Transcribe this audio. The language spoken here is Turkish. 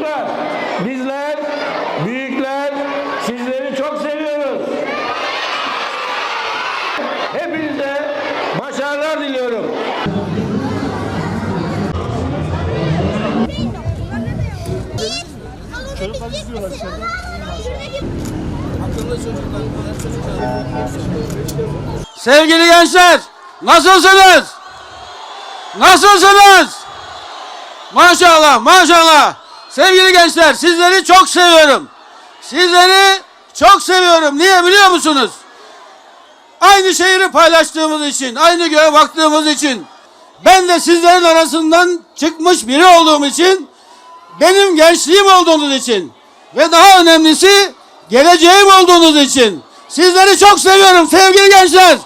Çocuklar, bizler, büyükler sizleri çok seviyoruz. Hepinize başarılar diliyorum. Sevgili gençler, nasılsınız? Nasılsınız? Maşallah, maşallah. Sevgili gençler, sizleri çok seviyorum. Sizleri çok seviyorum. Niye biliyor musunuz? Aynı şehri paylaştığımız için, aynı göğe baktığımız için, ben de sizlerin arasından çıkmış biri olduğum için, benim gençliğim olduğunuz için ve daha önemlisi geleceğim olduğunuz için sizleri çok seviyorum sevgili gençler.